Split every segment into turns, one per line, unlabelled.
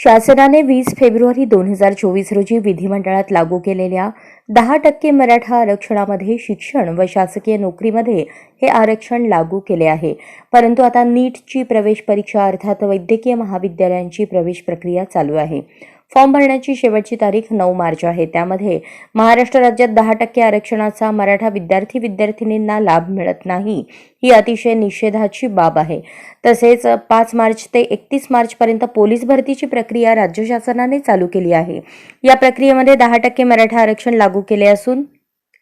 शासनाने वीस फेब्रुवारी दोन हजार चोवीस रोजी विधिमंडळात लागू केलेल्या दहा टक्के मराठा आरक्षणामध्ये शिक्षण व शासकीय नोकरीमध्ये हे आरक्षण लागू केले आहे. परंतु आता नीटची प्रवेश परीक्षा अर्थात वैद्यकीय महाविद्यालयांची प्रवेश प्रक्रिया चालू आहे. फॉर्म भरण्याची शेवटची तारीख नऊ मार्च आहे. त्यामध्ये महाराष्ट्र राज्यात दहा टक्के आरक्षणाचा मराठा विद्यार्थी विद्यार्थिनींना लाभ मिळत नाही ही अतिशय निषेधाची बाब आहे. तसेच पाच मार्च ते एकतीस मार्चपर्यंत पोलीस भरतीची प्रक्रिया राज्य शासनाने चालू केली आहे. या प्रक्रियेमध्ये दहा टक्के मराठा आरक्षण लागू केले असून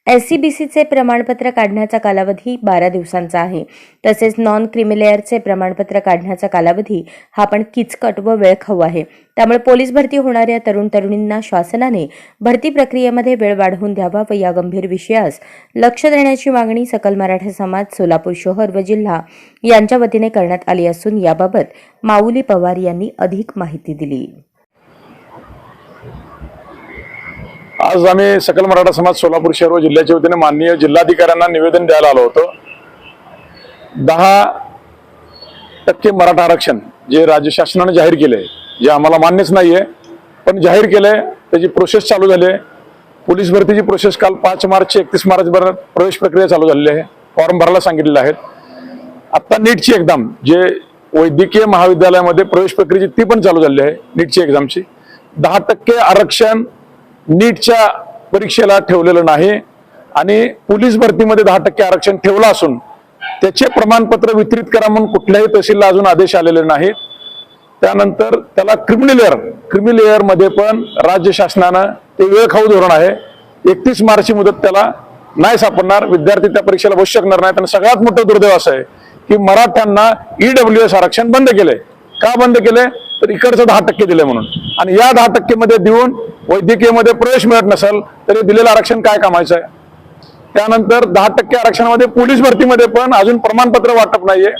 एस सी बी सीचे प्रमाणपत्र काढण्याचा कालावधी बारा दिवसांचा आहे. तसेच नॉन क्रिमिलेअरचे प्रमाणपत्र काढण्याचा कालावधी हा पण किचकट व वेळखाऊ आहे. त्यामुळे पोलीस भरती होणाऱ्या तरुण तरुणींना शासनाने भरती प्रक्रियेमध्ये वेळ वाढवून द्यावा व या गंभीर विषयास लक्ष देण्याची मागणी सकल मराठा समाज सोलापूर शहर व जिल्हा यांच्या वतीने करण्यात आली असून याबाबत माऊली पवार यांनी अधिक माहिती दिली.
आज आम्ही सकल मराठा समाज सोलापूर शहर व जिल्ह्याच्या वतीने माननीय जिल्हाधिकाऱ्यांना निवेदन द्यायला आलो होतो. दहा टक्के मराठा आरक्षण जे राज्य शासनाने जाहीर केले जे आम्हाला मान्यच नाहीये पण जाहीर केले त्याची प्रोसेस चालू झाली. आहे पोलीस भरतीची प्रोसेस काल पाच मार्च एकतीस मार्च प्रवेश प्रक्रिया चालू झालेली आहे. फॉर्म भरायला सांगितलेले आहेत. आता नीटची एक्झाम जे वैद्यकीय महाविद्यालयामध्ये प्रवेश प्रक्रियेची ती पण चालू झालेली आहे नीटची एक्झामची दहा टक्के आरक्षण नीटच्या परीक्षेला ठेवलेलं नाही आणि पोलीस भरतीमध्ये दहा टक्के आरक्षण ठेवलं असून त्याचे प्रमाणपत्र वितरित करा म्हणून कुठल्याही तहसीलला अजून आदेश आलेले नाहीत. त्यानंतर त्याला क्रिमिनल क्रिमिनलमध्ये पण राज्य शासनानं ते वेळखाऊ धोरण आहे. एकतीस मार्चची मुदत त्याला नाही सापडणार. विद्यार्थी त्या परीक्षेला बसू शकणार नाहीत. आणि सगळ्यात मोठं दुर्दैव असं आहे की मराठ्यांना ईडब्ल्यू एस आरक्षण बंद केलंय. का बंद केलंय? तर इकडचं दहा टक्के दिले म्हणून. आणि या दहा टक्केमध्ये देऊन वैद्यकीयमध्ये प्रवेश मिळत नसेल तरी दिलेलं आरक्षण काय कामायचं आहे? त्यानंतर दहा टक्के आरक्षणामध्ये पोलीस भरतीमध्ये पण अजून प्रमाणपत्र वाटप नाहीये.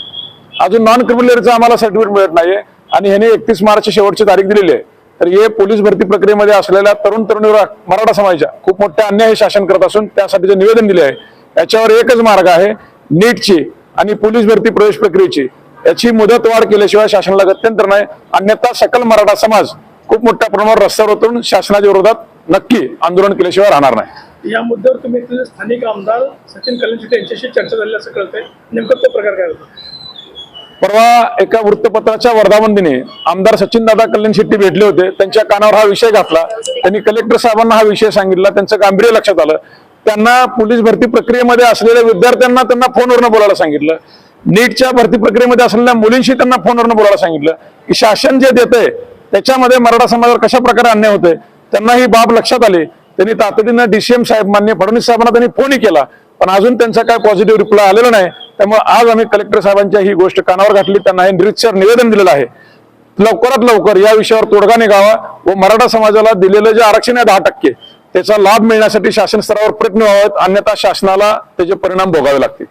अजून नॉन क्रिमिनलचं आम्हाला सर्टिफिकेट मिळत नाहीये. आणि ह्याने एकतीस मार्च शेवटची तारीख दिलेली आहे. तर हे पोलीस भरती प्रक्रियेमध्ये असलेल्या तरुण तरुणीवर मराठा समाजाच्या खूप मोठ्या अन्याय हे शासन करत असून त्यासाठी जे निवेदन दिले आहे याच्यावर एकच मार्ग आहे नीटची आणि पोलीस भरती प्रवेश प्रक्रियेची. याची मुदत वाढ केल्याशिवाय शासनाला गत्यंतर नाही. अन्यथा सकल मराठा समाज खूप मोठ्या प्रमाणावर रस्त्यावर उतरून शासनाच्या विरोधात नक्की आंदोलन केल्याशिवाय राहणार नाही.
या मुद्द्यावर तुम्ही स्थानिक आमदार सचिन कल्याणशेट्टी यांच्याशी चर्चा झाली असं कळतंय. नेमकं तो प्रकार काय होता?
परवा एका वृत्तपत्राच्या वर्धापन दिनी आमदार सचिन दादा कल्याण शेट्टी भेटले होते. त्यांच्या कानावर हा विषय घातला. त्यांनी कलेक्टर साहेबांना हा विषय सांगितला. त्यांचं गांभीर्य लक्षात आलं. त्यांना पोलीस भरती प्रक्रियेमध्ये असलेल्या विद्यार्थ्यांना त्यांना फोनवरनं बोलायला सांगितलं. नीटच्या भरती प्रक्रियेमध्ये असलेल्या मुलींशी त्यांना फोनवरनं बोलायला सांगितलं. की शासन जे देतंय त्याच्यामध्ये मराठा समाजावर कशा प्रकारे अन्याय होतोय त्यांना ही बाब लक्षात आली. त्यांनी तातडीनं डीसीएम साहेब मान्य फडणवीस साहेबांना त्यांनी फोनही केला. पण अजून त्यांचा काय पॉझिटिव्ह रिप्लाय आलेला नाही. त्यामुळे आज आम्ही कलेक्टर साहेबांच्या ही गोष्ट कानावर घातली. त्यांना हे निरीक्षर निवेदन दिलेलं आहे. लवकरात लवकर या विषयावर तोडगा निघावा व मराठा समाजाला दिलेलं जे आरक्षण आहे दहा टक्के त्याचा लाभ मिळण्यासाठी शासन स्तरावर प्रयत्न व्हावेत. अन्यथा शासनाला त्याचे परिणाम भोगावे लागतील.